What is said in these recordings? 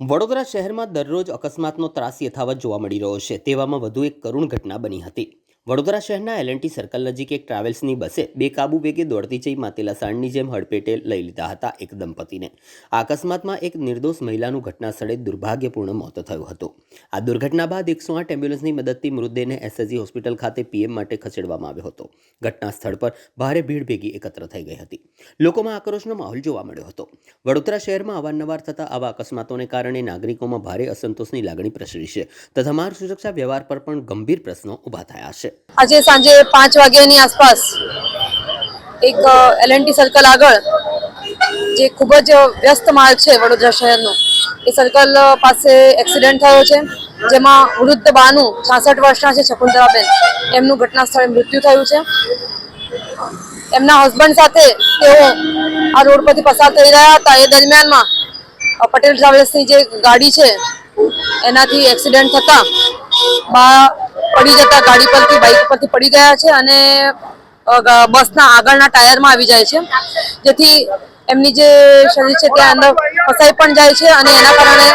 વડોદરા શહેરમાં દરરોજ અકસ્માતનો ત્રાસ યથાવત જોવા મળી રહ્યો છે. તેવામાં વધુ એક કરુણ ઘટના બની હતી. વડોદરા શહેરના એલએનટી સર્કલ નજીક એક ટ્રાવેલ્સની બસે બેકાબુ વેગે દોડતી જઈ માતેલા સાંડની જેમ હડપેટે લઈ લીધા હતા એક દંપતીને. આ અકસ્માતમાં એક નિર્દોષ મહિલાનું ઘટના સ્થળે દુર્ભાગ્યપૂર્ણ મોત થયું હતું. આ દુર્ઘટના બાદ એકસો આઠ એમ્બ્યુલન્સની મદદથી મૃતદેહને એસએસજી હોસ્પિટલ ખાતે પીએમ માટે ખસેડવામાં આવ્યો હતો. ઘટના સ્થળ પર ભારે ભીડ ભેગી એકત્ર થઈ ગઈ હતી. લોકોમાં આક્રોશનો માહોલ જોવા મળ્યો હતો. વડોદરા શહેરમાં અવારનવાર થતા આવા અકસ્માતોને કારણે નાગરિકોમાં ભારે અસંતોષની લાગણી પ્રસરી છે તથા માર્ગ સુરક્ષા વ્યવહાર પર પણ ગંભીર પ્રશ્નો ઊભા થયા છે. આજે સાંજે પાંચ વાગ્યાની આસપાસ એક એલએનટી સર્કલ આગળ જે ખૂબ જ વ્યસ્ત માર્ગ છે વડોદરા શહેરનો, એ સર્કલ પાસે એક્સિડન્ટ થયો છે. જેમાં વૃદ્ધ બાનું છાસઠ વર્ષના છે શકુંતલાબેન. એમનું ઘટના સ્થળે મૃત્યુ થયું છે. એમના હસબન્ડ સાથે તેઓ આ રોડ પરથી પસાર થઈ રહ્યા હતા. એ દરમિયાનમાં પટેલ ટ્રાવેલ્સની જે ગાડી છે, એનાથી એક્સિડન્ટ થતા બા પડી જતા ગાડી પરથી બાઇક પરથી પડી ગયા છે અને બસના આગળના ટાયરમાં આવી જાય છે. જેથી એમની જે શરીર છે ત્યાં અંદર ફસાઈ પણ જાય છે અને એના કારણે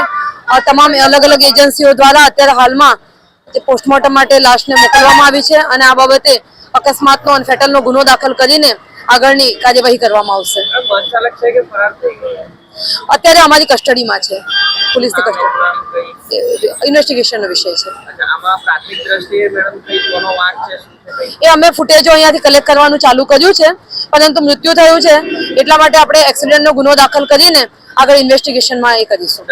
તમામ અલગ અલગ એજન્સીઓ દ્વારા અત્યારે હાલમાં જે પોસ્ટમોર્ટમ માટે લાશને મોકલવામાં આવી છે અને આ બાબતે અકસ્માતનો અને ફેટલનો ગુનો દાખલ કરીને આગળની કાર્યવાહી કરવામાં આવશે. અત્યારે અમારી કસ્ટડીમાં છે, પોલીસની કસ્ટડી. ઇન્વેસ્ટિગેશનનો વિષય છે. એ અમે ફૂટેજો અહીંયાથી કલેક્ટ કરવાનું ચાલુ કર્યું છે પરંતુ મૃત્યુ થયું છે. એટલા માટે આપણે એક્સિડન્ટનો ગુનો દાખલ કરીને આગળ ઇન્વેસ્ટિગેશનમાં એ કરીશું.